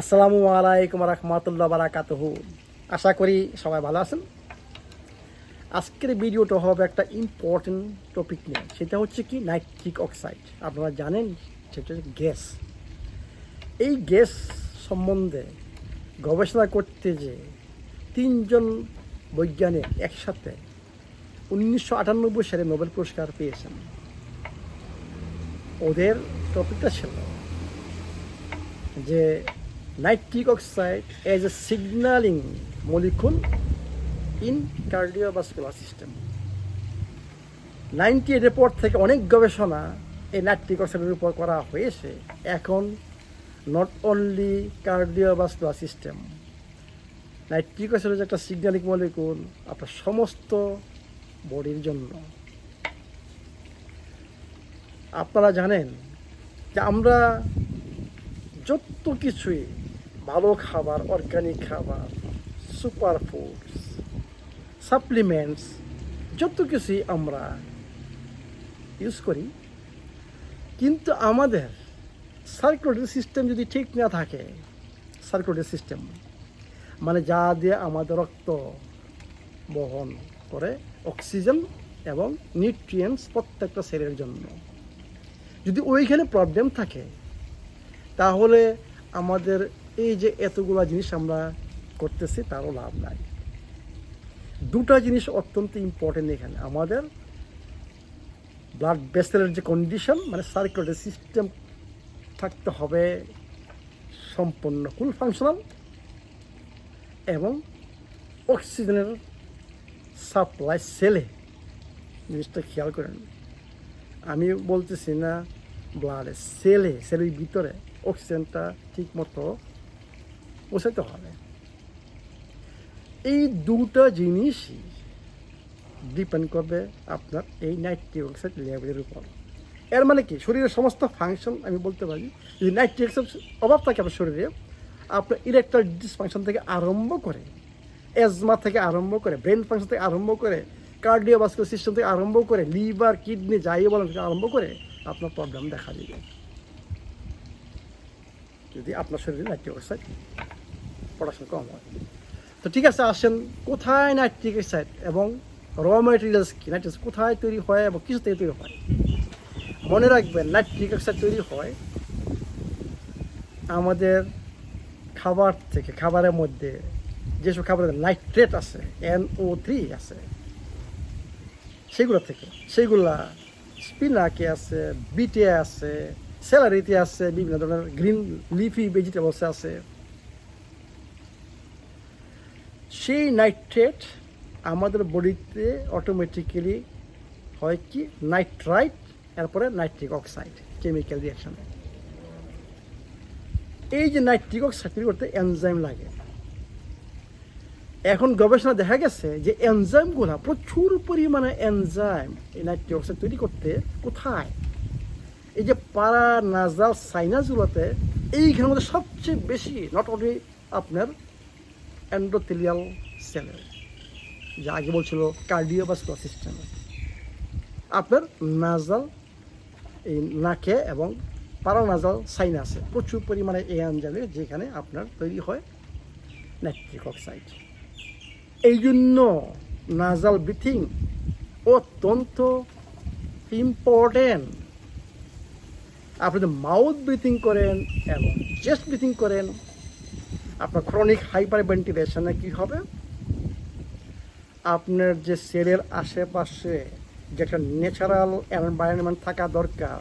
আসসালামু আলাইকুম রহমতুল্লাহ বারাকাতুহু। আশা করি সবাই ভালো আছেন। আজকের ভিডিওটা হবে একটা ইম্পর্টেন্ট টপিক নিয়ে। সেটা হচ্ছে কি নাইট্রিক অক্সাইড আপনারা জানেন, সেটা হচ্ছে গ্যাস। এই গ্যাস সম্বন্ধে গবেষণা করতে যে তিনজন বৈজ্ঞানিক একসাথে উনিশশো আটানব্বই সালে নোবেল পুরস্কার পেয়েছেন। ওদের টপিকটা ছিল যে nitric oxide as a signalling molecule in cardiovascular system ninety এইটের থেকে অনেক গবেষণা এই নাইট্রিক অক্সাইডের উপর করা হয়েছে। এখন not only cardiovascular system nitric oxide হচ্ছে একটা সিগন্যালিং মলিকুল আপনার সমস্ত বডির জন্য। আপনারা জানেন যে আমরা যত কিছুই ভালো খাবার অর্গানিক খাবার সুপার ফুডস সাপ্লিমেন্টস যত কিছুই আমরা ইউজ করি, কিন্তু আমাদের সার্কুলেটরি সিস্টেম যদি ঠিক না থাকে সার্কুলেটরি সিস্টেম মানে যা দিয়ে আমাদের রক্ত বহন করে অক্সিজেন এবং নিউট্রিয়েন্টস প্রত্যেকটা সেলের জন্য। যদি ওইখানে প্রবলেম থাকে, তাহলে আমাদের এই যে এতগুলো জিনিস আমরা করতেছি, তারও লাভ নাই। দুটা জিনিস অত্যন্ত ইম্পর্টেন্ট এখানে। আমাদের ব্লাড ভেসেলের যে কন্ডিশন মানে সার্কুলেটরি সিস্টেম থাকতে হবে সম্পূর্ণ ফুল ফাংশনাল এবং অক্সিজেনের সাপ্লাই সেলে জিনিসটা খেয়াল করেন। আমি বলতেছি না ব্লাডে সেলে সেলের ভিতরে অক্সিজেনটা ঠিক পৌঁছাতে হবে। এই দুটো জিনিসই ডিপেন্ড করবে আপনার এই নাইট্রিক অক্সাইড লেভেলের উপর। এর মানে কি? শরীরের সমস্ত ফাংশন আমি বলতে পারি যদি নাইট্রিক অক্সাইড অভাব থাকে আপনার শরীরে, আপনার ইলেকট্রাল ডিসফাংশন থেকে আরম্ভ করে এজমা থেকে আরম্ভ করে ব্রেন ফাংশন থেকে আরম্ভ করে কার্ডিওভাস্কুলার সিস্টেম থেকে আরম্ভ করে লিভার কিডনি যাই বলেন থেকে আরম্ভ করে, আপনার প্রবলেম দেখা দিবে। যদি আপনার শরীরে নাইট্রিক অক্সাইড পড়াশোনা কম হয়। তো ঠিক আছে, আসেন, কোথায় নাইট্রিক অক্সাইড এবং র ম্যাটেরিয়ালস কি? নাইট্রিক কোথায় তৈরি হয় এবং কিছু থেকে তৈরি হয়? মনে রাখবেন, নাইট্রিক অক্সাইড তৈরি হয় আমাদের খাবার থেকে, খাবারের মধ্যে যেসব খাবারের নাইট্রেট আছে এন ও থ্রি আছে, সেগুলো থেকে। সেগুলা স্পিনাকে আছে বিটে আছে স্যালারিতে আছে, বিভিন্ন ধরনের গ্রিন লিফি ভেজিটেবলস আছে। সেই নাইট্রেট আমাদের বডিতে অটোমেটিক্যালি হয় কি? নাইট্রাইট এরপরে নাইট্রিক অক্সাইড কেমিক্যাল রিয়াকশনে এই যে নাইট্রিক অক্সাইড তৈরি করতে এনজাইম লাগে। এখন গবেষণা দেখা গেছে যে এনজাইমগুলো প্রচুর পরিমাণে এনজাইম এই নাইট্রিক অক্সাইড তৈরি করতে কোথায়? এই যে পারা নাজাল সাইনাসগুলোতে এইখানের মধ্যে সবচেয়ে বেশি নট অনলি আপনার অ্যান্ডোথেলিয়াল সেলের যা আগে বলছিল কার্ডিওভাস্কুলার সিস্টেমে আপনার নাজাল এই নাকে এবং পারানাজাল সাইনাসে প্রচুর পরিমাণে এই এনজাইমে যেখানে আপনার তৈরি হয় নাইট্রিক অক্সাইড এই জন্য নাজাল ব্রিথিং অত্যন্ত ইম্পর্টেন্ট আপনি যদি মাউথ ব্রিথিং করেন এবং চেস্ট ব্রিথিং করেন আপনার ক্রনিক হাইপার ভেন্টিলেশনে কী হবে? আপনার যে সেলের আশেপাশে যে একটা ন্যাচারাল এনভায়রনমেন্ট থাকা দরকার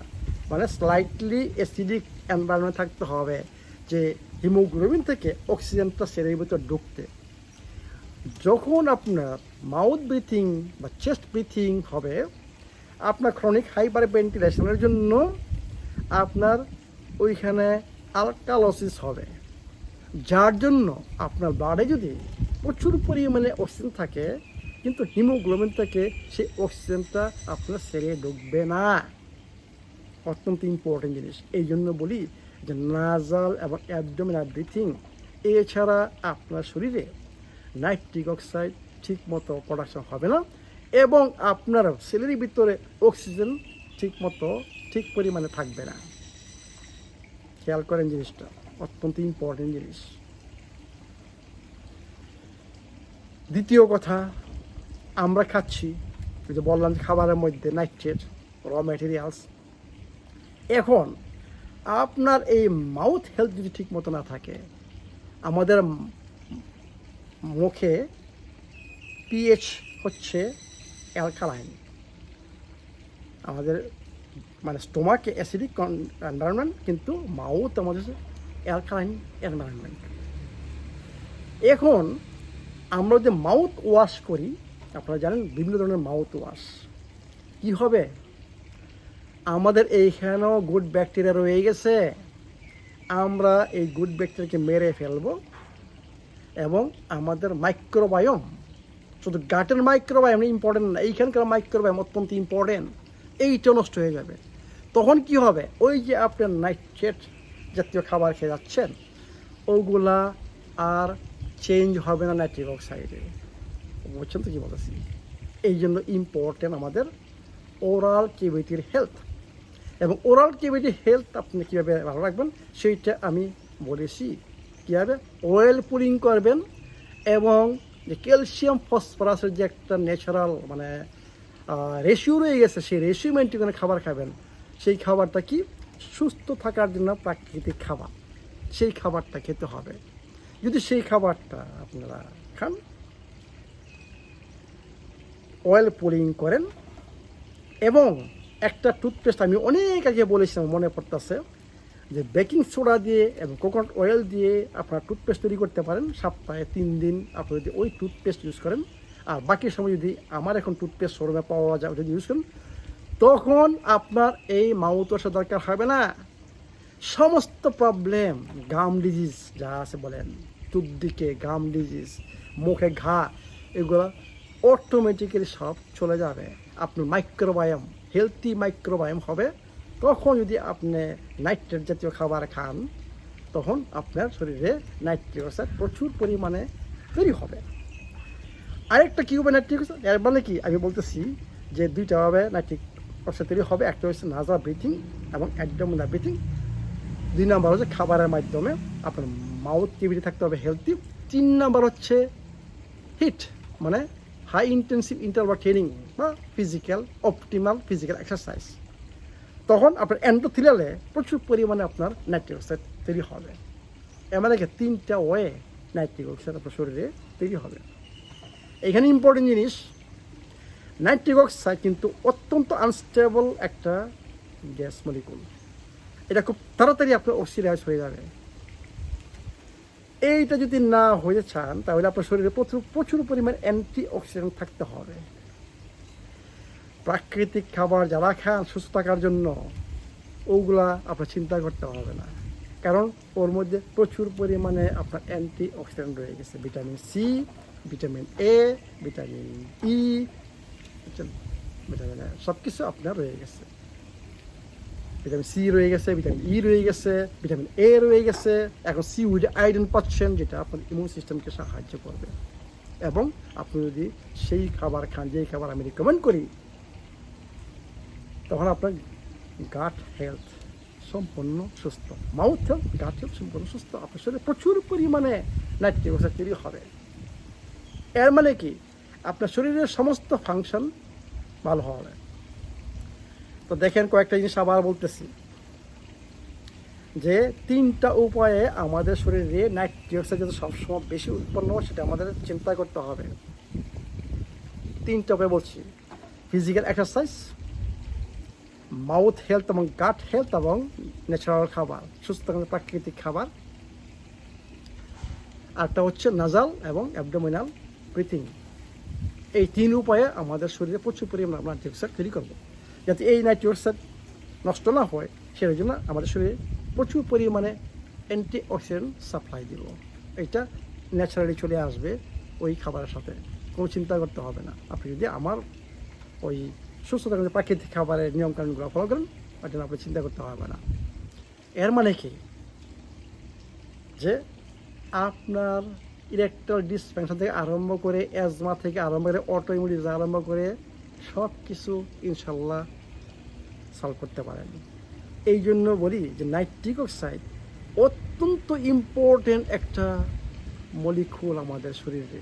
মানে স্লাইটলি অ্যাসিডিক এনভায়রনমেন্ট থাকতে হবে, যে হিমোগ্লোবিন থেকে অক্সিজেনটা সেলের ভিতর ঢুকতে। যখন আপনার মাউথ ব্রিথিং বা চেস্ট ব্রিথিং হবে, আপনার ক্রনিক হাইপার ভেন্টিলেশনের জন্য আপনার ওইখানে আলকালসিস হবে। যার জন্য আপনার ব্লাডে যদি প্রচুর পরিমাণে অক্সিজেন থাকে, কিন্তু হিমোগ্লোবিন থেকে সেই অক্সিজেনটা আপনার সেরে ঢুকবে না। অত্যন্ত ইম্পর্টেন্ট জিনিস। এই জন্য বলি যে নাজাল এবং অ্যাবডোমিনাল ব্রিথিং এছাড়া আপনার শরীরে নাইট্রিক অক্সাইড ঠিক মতো প্রোডাকশন হবে না এবং আপনার সেলের ভিতরে অক্সিজেন ঠিক মতো ঠিক পরিমাণে থাকবে না। খেয়াল করেন জিনিসটা। অত্যন্ত ইম্পর্টেন্ট জিনিস। দ্বিতীয় কথা, আমরা খাচ্ছি যে বললাম যে খাবারের মধ্যে নাইট্রেট র ম্যাটেরিয়ালস এখন, আপনার এই মাউথ হেলথ যদি ঠিক মতো না থাকে, আমাদের মুখে পিএইচ হচ্ছে অ্যালকালাইন আমাদের মানে স্টোমাকে অ্যাসিডিক এনভায়রনমেন্ট কিন্তু মাউথ আমাদের অ্যালকালাইন এনভায়রনমেন্ট এখন আমরা যে মাউথ ওয়াশ করি, আপনারা জানেন বিভিন্ন ধরনের মাউথ ওয়াশ কি হবে? আমাদের এইখানেও গুড ব্যাকটেরিয়া রয়ে গেছে। আমরা এই গুড ব্যাকটেরিয়াকে মেরে ফেলব এবং আমাদের মাইক্রোবায়োম শুধু গাটের মাইক্রোবায়োম ইম্পর্টেন্ট না, এইখানকার মাইক্রোবায়োম অত্যন্ত ইম্পর্টেন্ট এইটা নষ্ট হয়ে যাবে। তখন কি হবে? ওই যে আপনার নাইট্রেট জাতীয় খাবার খেয়ে যাচ্ছেন, ওগুলা আর চেঞ্জ হবে না নাইট্রিক অক্সাইডে বুঝছেন তো কী বলতেছি? এই জন্য ইম্পর্টেন্ট আমাদের ওরাল কেভিটির হেলথ এবং ওরাল কেভিটির হেলথ আপনি কীভাবে ভালো রাখবেন, সেইটা আমি বলেছি। কীভাবে? অয়েল পুলিং করবেন এবং যে ক্যালসিয়াম ফসফরাসের যে একটা ন্যাচারাল মানে রেশিও রয়ে গেছে, সেই রেশিও মেনটেন খাবার খাবেন। সেই খাবারটা কি? সুস্থ থাকার জন্য প্রাকৃতিক খাবার, সেই খাবারটা খেতে হবে। যদি সেই খাবারটা আপনারা খান অয়েল পুলিং করেন এবং একটা টুথপেস্ট আমি অনেক আগে বলেছিলাম, মনে পড়তেছে, যে বেকিং সোডা দিয়ে এবং কোকোনাট অয়েল দিয়ে আপনারা টুথপেস্ট তৈরি করতে পারেন। সপ্তাহে তিন দিন আপনি যদি ওই টুথপেস্ট ইউজ করেন। আর বাকি সময় যদি আমার এখন টুথপেস্ট শোরুমে পাওয়া যায় যদি ইউজ করেন তখন আপনার এই মাউথ ওয়াশের দরকার হবে না। সমস্ত প্রবলেম গাম ডিজিজ যা আছে বলেন দিকে গাম ডিজিজ মুখে ঘা, এগুলো অটোমেটিক্যালি সব চলে যাবে। আপনার মাইক্রোবায়াম হেলদি মাইক্রোবায়াম হবে। তখন যদি আপনি নাইট্রেট জাতীয় খাবার খান, তখন আপনার শরীরে নাইট্রিক অক্সাইড প্রচুর পরিমাণে তৈরি হবে। আরেকটা কী হবে নাইট্রিক এর মানে কি? আমি বলতেছি যে দুইটা হবে নাইট্রিক অক্সাইড তৈরি হবে, একটা হচ্ছে নাজা ব্রিথিং এবং অ্যাডমোনা ব্রিথিং দুই নাম্বার হচ্ছে খাবারের মাধ্যমে আপনার মাউথ কেভিটি থাকতে হবে হেলদি তিন নাম্বার হচ্ছে হিট মানে হাই ইন্টেন্সিভ ইন্টারভাল ট্রেনিং বা ফিজিক্যাল অপটিমাল ফিজিক্যাল এক্সারসাইজ তখন আপনার অ্যান্ডোথিলালে প্রচুর পরিমাণে আপনার নাইট্রিক অক্সাইড তৈরি হবে। এর মানে কি, তিনটা ওয়ে নাইট্রিক অক্সাইড আপনার শরীরে তৈরি হবে। এখানে ইম্পর্টেন্ট জিনিস নাইট্রিক অক্সাইড কিন্তু অত্যন্ত আনস্টেবল একটা গ্যাস মলিকুল এটা খুব তাড়াতাড়ি আপনার অক্সিডাইজ হয়ে যাবে। এইটা যদি না হয়ে চান তাহলে আপনার শরীরে প্রচুর প্রচুর পরিমাণ অ্যান্টি অক্সিডেন্ট থাকতে হবে। প্রাকৃতিক খাবার যারা খান সুস্থ থাকার জন্য, ওগুলা আপনার চিন্তা করতে হবে না। কারণ ওর মধ্যে প্রচুর পরিমাণে আপনার অ্যান্টি অক্সিডেন্ট রয়ে গেছে vitamin C vitamin A vitamin E vitamin সব কিছু আপনার রয়ে গেছে। ভিটামিন সি রয়ে গেছে ভিটামিন ই রয়ে গেছে ভিটামিন এ রয়ে গেছে, এখন সি উইড আয়োডিন পাচ্ছেন, যেটা আপনার ইমিউন সিস্টেমকে সাহায্য করবে। এবং আপনি যদি সেই খাবার খান, যেই খাবার আমি রিকমেন্ড করি, তখন আপনার গাট হেলথ সম্পূর্ণ সুস্থ। মাউথ হেলথ গাট হেলথ সম্পূর্ণ সুস্থ। আপনার শরীরে প্রচুর পরিমাণে নাইট্রিক তৈরি হবে। এর মানে কি? আপনার শরীরের সমস্ত ফাংশন ভালো হবে তো দেখেন কয়েকটা জিনিস আবার বলতেছি। যে তিনটা উপায়ে আমাদের শরীরে নাইট্রিক অক্সাইড সবসময় বেশি উৎপন্ন হয়, সেটা আমাদের চিন্তা করতে হবে। তিনটা উপায় বলছি। ফিজিক্যাল এক্সারসাইজ মাউথ হেলথ এবং গাট হেলথ এবং ন্যাচারাল খাবার, সুস্থ প্রাকৃতিক খাবার। আরটা হচ্ছে নাজাল এবং অ্যাবডোমিনাল ব্রিথিং এই তিন উপায়ে আমাদের শরীরে প্রচুর পরিমাণে আমরা অক্সাইড তৈরি করব। যাতে এই নাইট্রিক অক্সাইড নষ্ট না হয় সেই জন্য আমাদের শরীরে প্রচুর পরিমাণে অ্যান্টি অক্সিডেন্ট সাপ্লাই দিব। এটা ন্যাচারালি চলে আসবে ওই খাবারের সাথে। কোনো চিন্তা করতে হবে না। আপনি যদি আমার ওই সুস্থ থাকার প্রাকৃতিক খাবারের নিয়মকানুনগুলো ফলো করেন, ওই জন্য আপনি চিন্তা করতে হবে না। এর মানে কি? যে আপনার ইলেকট্রাল ডিসপেনশন থেকে আরম্ভ করে অ্যাজমা থেকে আরম্ভ করে অটো ইমিউনিটি আরম্ভ করে সব কিছু ইনশাল্লাহ সলভ করতে পারেন। এই জন্য বলি যে নাইট্রিক অক্সাইড অত্যন্ত ইম্পর্টেন্ট একটা মলিকুল আমাদের শরীরে।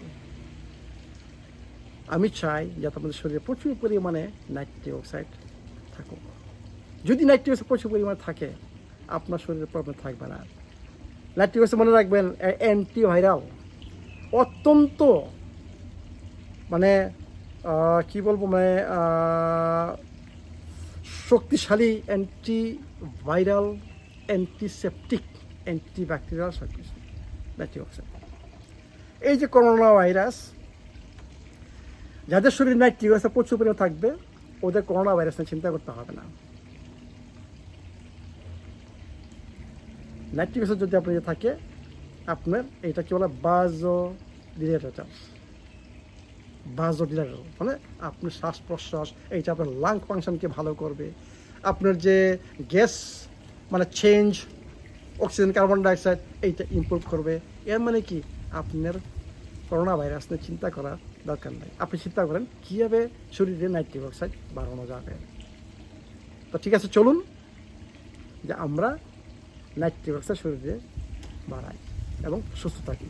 আমি চাই যাতে আমাদের শরীরে প্রচুর পরিমাণে নাইট্রিক অক্সাইড থাকুক। যদি নাইট্রিক অক্সাইড প্রচুর পরিমাণে থাকে, আপনার শরীরে প্রবলেম থাকবে না। নাইট্রিক অক্সাইড মনে রাখবেন অ্যান্টিভাইরাল অত্যন্ত মানে কি বলব মানে শক্তিশালী অ্যান্টি ভাইরাল অ্যান্টিসেপটিক অ্যান্টিব্যাকটেরিয়াল সব কিছু অক্সাইড এই যে করোনা ভাইরাস যাদের শরীরে অক্সাইড প্রচুর পরিমাণে থাকবে, ওদের করোনা ভাইরাস নিয়ে চিন্তা করতে হবে না। নাইট্রিক যদি আপনার ইয়ে থাকে, আপনার এটা কি বলে বাজো ডিলেটার বাজো ডিলেটার মানে আপনার শ্বাস প্রশ্বাস এইটা আপনার লাং ফাংশনকে ভালো করবে, আপনার যে গ্যাস মানে চেঞ্জ অক্সিজেন কার্বন ডাইঅক্সাইড এইটা ইমপ্রুভ করবে। এর মানে কি? আপনার করোনা ভাইরাস নিয়ে চিন্তা করা দরকার নাই। আপনি চিন্তা করেন, কীভাবে শরীরে নাইট্রিক অক্সাইড বাড়ানো যাবে? তো ঠিক আছে, চলুন যে আমরা নাইট্রিক অক্সাইড শরীরে বাড়াই এবং সুস্থ থাকি।